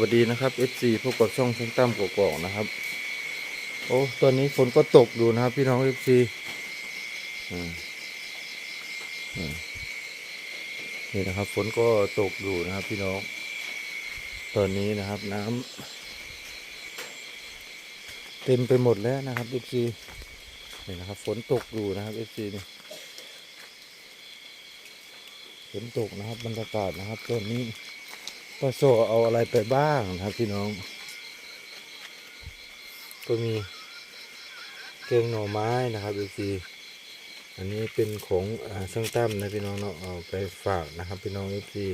วัสดีนะครับ FC พบกับช่องช่างตั้มกอกนะครับ โอ้ตอนนี้ฝนก็ตกอยู่นะครับ พี่น้อง FC อืมอืมนี่นะครับ ฝนก็ตกอยู่นะครับ พี่น้อง ตอนนี้นะครับ น้ำเต็มไปหมดแล้วนะครับ FC นี่นะครับ ฝนตกอยู่นะครับ FC นี่ฝนตกนะครับบรรยากาศนะครับตอนนี้ ป้าโซเอาอะไรไปบ้างครับพี่น้อง ก็มีเกงหน่อไม้นะครับดูสิอันนี้เป็นของอช่างตั้มนะพี่น้องเนาะเอาไปฝากนะครับ พี่น้องเอฟซี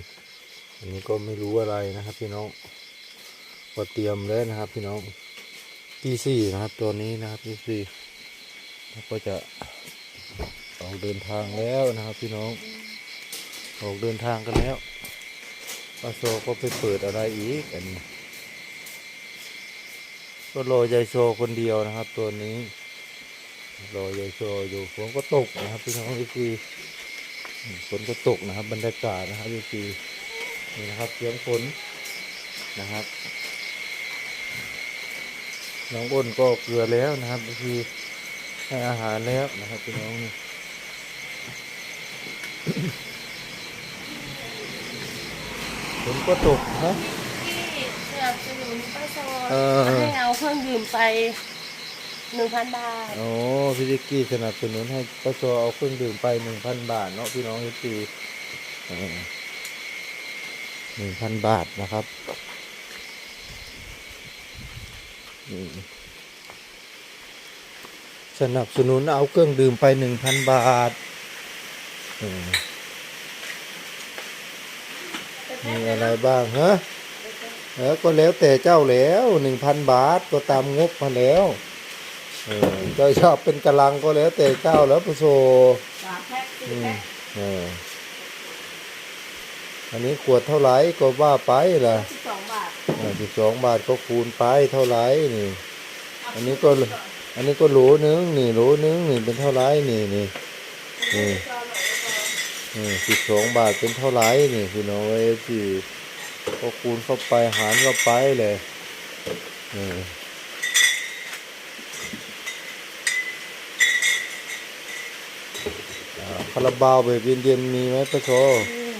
อันนี้ก็ไม่รู้อะไรนะครับ พี่น้องก็เตรียมแล้วนะครับ พี่น้องที่สี่นะครับตัวนี้นะครับที่สี่ก็จะออกเดินทางแล้วนะครับ พี่น้อง ออกเดินทางกันแล้ว ปลาโซก็ไปเปิดอะไรอีกอันนี้ก็รอยายโซคนเดียวนะครับ ตัวนี้รอยายโซอยู่ฝนก็ตกนะครับพี่น้องพี่ฝนก็ตกนะครับ บรรยากาศนะครับพี่นี่นะครับเสียงฝนนะครับ น้องอ้นก็เกลือแล้วนะครับพี่ให้อาหารแล้วนะครับพี่น้องนี่ ฝ นก็ตกนะที่สนับสนุนป้าซอเออ ให้เอาเครื่องดื่มไปหนึ่งพันบาท โอ้พี่ดิกกี้สนับสนุนให้ป้าโซเอาเครื่องดื่มไปหนึ่งพันบาทเนาะพี่น้องทุกทีหนึ่งพันบาทนะครับนี่สนับสนุนเอาเครื่องดื่มไปหนึ่งพันบาทอืม มีอะไรบ้างฮะเออก็แล้วแต่เจ้าแล้วหนึ่งพันบาทก็ตามงบมาแล้วเออเจ้าชอบเป็นกำลังก็แล้วแต่เจ้าแล้วปุโซสามแพ็คสี่อืมแพ็คเอออันนี้ขวดเท่าไหร่ก็ว่าไปล่ะสิบสองบาทสิบสองบาทก็คูณไปเท่าไหร่นี่อันนี้ก็อันนี้ก็โหลนึงนี่โหลนึงนี่เป็นเท่าไหร่นี่นี่นี่นี่สิ บสองบาทเป็นเท่าไหร่นี่พี่น้องเอ้ยที่ก็คูณเข้าไปหารเข้าไปเลยเอออ่าคาราบาวแบบเย็นๆมีไหมปะโชอืม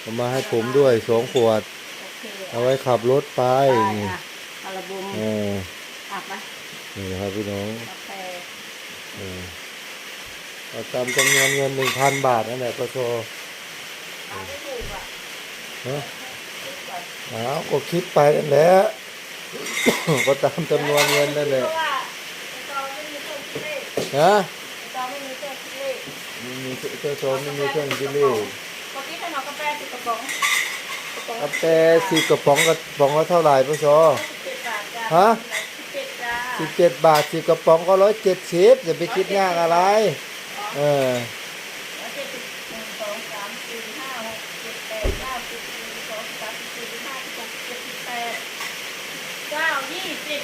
เอามาให้ผมด้วยสองขวดโอเคเอาไว้ขับรถไปได้นี่ค่ะอาราบุมเอออับไหมนี่นะครับพี่น้อง กาแฟเออเอาตามจำนวนเงินหนึ่งพันบาทนั่นแหละปะโชเอาไม่ถูกอะฮะคิดก่อนเอาก็คิดไปนั่นแหละก็ตามจำนวนเงินนั่นแหละเพราะว่าไอ้ตอนไม่มีเครื่องคิดเลขฮะไอ้ตอนไม่มีเครื่องคิดเลขไมีมีเจ้าโซนไม่มีเครื่องคิดเลขเมื่อกี้ท่านเอากาแฟสิบกระป๋องกระป๋องกาแฟสิบกระป๋องกระป๋องละเท่าไหร่ปะโชสิบเจ็ดบาทจ้าฮะสิบเจ็ดจ้าสิบเจ็ดบาทสิบกระป๋องก็ร้อยเจ็ดสิบจะไปคิดยากอะไร เออร้อยเจ็ดสิบหนึ่งสองสามสี่ห้าหกเจ็ดแปดเก้าสิบสิบเอ็ดสิบสองสิบสามสิบสี่สิบห้าสิบหกสิบเจ็ดสิบแปดเก้ายี่สิบ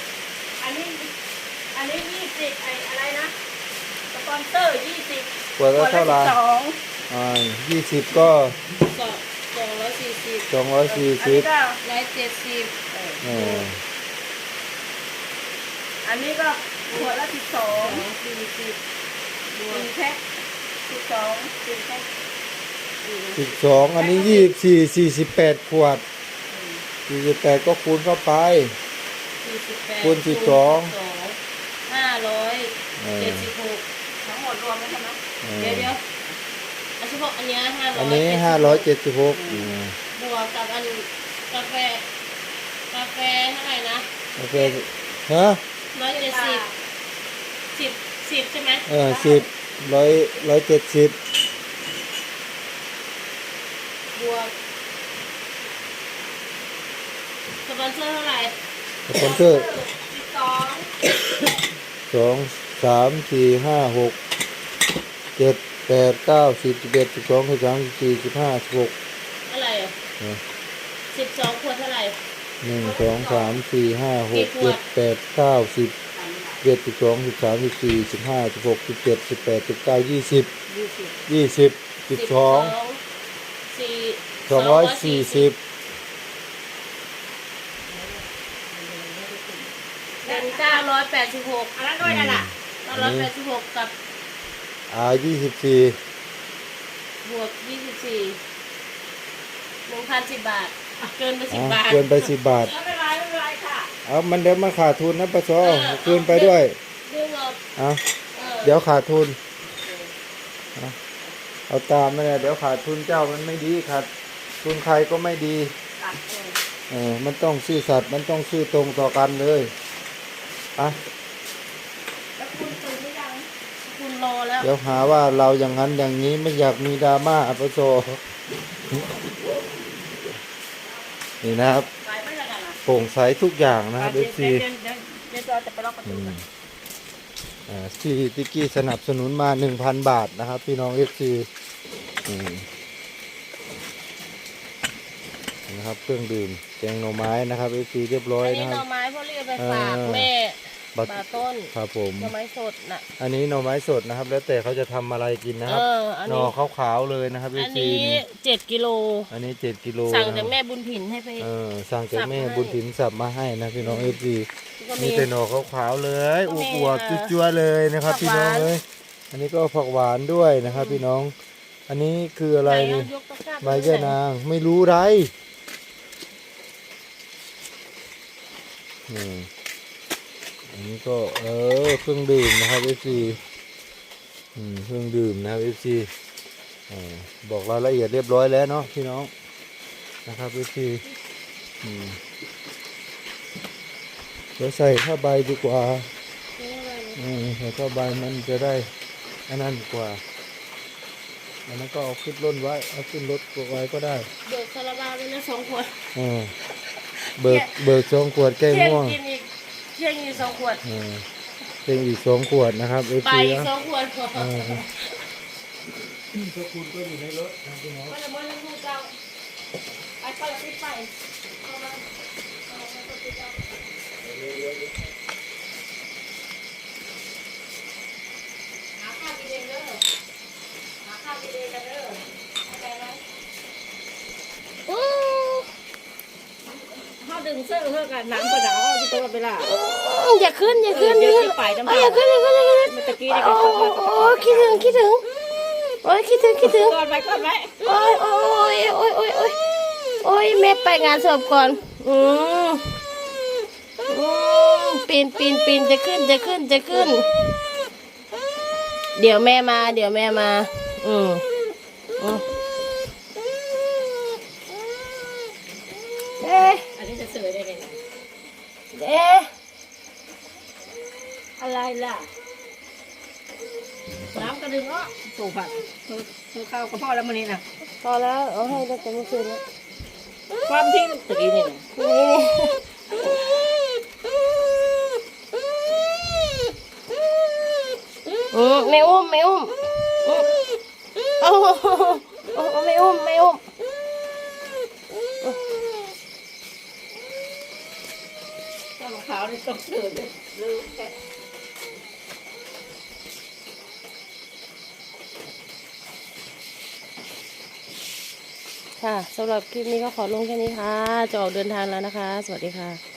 อันนี้อันนี้ยี่สิบไอ้อะไรนะสปอนเซอร์ยี่สิบขวดละเท่าไหร่สองอ่ายี่สิบก็สองสองร้อยสี่สิบสองร้อยสี่อันสินี้บก็ร้อยเจ็ดสิบเอออันนี้ก็ขวดละสิบสอสอง งสี่สิบรวม สี่แพ็คสิบสอง สี่แพ็คสิบสองอันนี้ยี่สิบสี่สี่สิบแปดขวดสี่สิบแปดก็คูณเข้าไปสี่สิบแปดคูณสิบสอง ห้าร้อยเออเจ็ดสิบหกทั้งหมดรวมแล้วใช่ไหมเอเดี๋ยวอเดี๋ยวเอาเฉพาะอันเนี้ห้าร้อยอันนี้ห้าร้อยเจ็ดสิบหกบวกกับอันกาแฟกาแฟเท่าไหร่นะโอเคฮะร้อยเจ็ดสิบสิบสิบใช่ไหมเออสิบร้อยร้อยเจ็ดสิบบ วกสปอนเซอร์เท่าไหร่สปอนเซอร์สิบสองสองสามสี่ห้าหกเจ็ดแปดเก้าสิบสิบเอ็ดสิบสองสิบสามสิบสี่สิบห้าสิบหกเท่าไหร่อะเออสิบสองขวดเท่าไหร่หนึ่งสองสามสี่ห้าหกี่กขวเจ็ดดแปดเก้าสิบเจ็ดสิบสองสิบสามสิบสี่สิบห้าสิบหกสิบเจ็ดสิบแปดสิบเก้ายี่สิบยี่สิบยี่สิบสิบสอง สี่สองร้อยสี่สิบสเป็นเก้าร้อยแปดสิบหกอันนั้นด้วยนั่นแหละเก้าร้อยแปดสิบหกกับอ่ายี่สิบสี่บวกยี่สิบสี่หนึ่งพันสิบบาท เกินไปสิบอะบาท เกินไปสิบบาท ไม่เป็นไรไม่เป็นไรค่ะเอามันเดี๋ยวมันขาดทุนนะปะซอเออเกินไปด้วยดึงออกเอาเออเดี๋ยวขาดทุนเอา เอาตามไม่ได้เดี๋ยวขาดทุนเจ้ามันไม่ดีขาดทุนใครก็ไม่ดีตัดเออเออมันต้องซื่อสัตย์มันต้องซื่อตรงต่อกันเลยอะแล้วคุณตื่นหรือยังคุณรอแล้วเดี๋ยวหาว่าเราอย่างนั้นอย่างนี้ไม่อยากมีดราม่าอะปะซอนี่นะครับไปไม่ได้กันนะโปร่งใสทุกอย่างนะครับเดี๋เอยวฟเดี๋ซียวเดี๋ยวเดี๋ยวเราจะไปล็อกประตูกันอ่าที่ติกกี้สนับสนุนมาหนึ่งพันบาทนะครับ พี่น้องเอฟซี นะครับเครื่องดื่มแกงหน่อไม้นะครับเอฟซีเรียบร้อยอันนี้นะหคน่รัอบไม้พ่อเรียกไปฝากเออแม่บัตรบาต้นครับผม หน่อไม้สดน่ะ อันนี้หน่อไม้สดนะครับ แล้วแต่เขาจะทำอะไรกินนะเอครับอ อันหน่อนี้ขาวๆเลยนะครับเออัฟนซีนี้เจ็ดกิโล อันนี้เจ็ดกิโลสั่งนะคจารักบแม่บุญถิ่นให้ไป เออสั่งจากแม่สับให้ บุญถินสับมาให้นะพี่น้องเอฟซี ก็มี มีแต่หน่อขาวๆเลยก็อมีวบๆเอ่อจั่วๆเลยนะครับ ผักพี่น้องหวานเลยอันนี้ก็ผักหวานด้วยนะครับ พี่น้อง อันนี้คืออะไรไหนนี่เอายกตะกร้าใบแย่นางไม่รู้ไรอืมอันนี้ก็เออเครื่องดื่มนะครับเอฟซีอืมเครื่องดื่มนะครับเอฟซีบอกรายละเอียดเรียบร้อยแล้วเนาะพี่น้องนะครับเอฟซีอืมเดี๋ยวใส่ผ้าใบดีกว่าอืมใส่ผ้าใบมันจะได้อันนั้นกว่า อันนั้นก็เอาขึ้นรถไว้เอาขึ้นรถไว้ก็ได้เบิกคาราบาวไปนะสองขวดเออเบิกเบิกสองขวดแก้งเที่ยงม่วงกินอีกเที่ยงอีกสองขวดเออเต็งอีกสองขวดนะครับเอฟไปซีอีกนะสองขวดพอเออพวกคุณก็อยู่ในรถนะพี่น้อง มันจะมันลูกเจ้าไปไปไปไปเอามาเอามาเอามาเอามาหาข้าวกินเองเด้อหา ข้าวกินเองกันเด้อเข้าใจไหมเขาดึงเสื้อเพื่อกันหนังกระดาษเอาที่ตัวเวลาอย่าขึ้นอย่าขึ้นเดี๋อย่ายวขึ้นจะไปน้ำเอ้ยอย่าขึ้นอย่าขึ้นอย่าขึ้นเมื่อกี้ได้โอ้ก็โหโอ้คิดถึงคิดถึงโอ้ยคิดถึงคิดถึง ก่อนไปก่อนไปโอ้ยโอ้ยโอ้ยโอ้ยโอ้ยโอ้ยแม่ไปงานศพก่อน อืมอืมปีนปีนปีนจะขึ้นจะขึ้นจะขึ้น เดี๋ยวแม่มา เดี๋ยวแม่มา อืมอืมเอ๊ะอันนี้จะเสือได้ไงเอ๊ะอะไรล่ะน้ำกระดึงอ้อถูกผัดคือข้าวกับพ่อแล้วมันนี่นะพอแล้วเอาให้ตั้งแต่เมื่อคืนแล้วความทิ้งตะกี้นี่นะนี่นี่อืมไม่อุ้มไม่อุ้มอืม โอ้โหโอ้ไม่อุ้มไม่อุ้มข้าวขาวนี่ต้องเสือเลยลืมแกค่ะสำหรับคลิปนี้ก็ขอลงแค่นี้ค่ะ จะออกเดินทางแล้วนะคะ สวัสดีค่ะ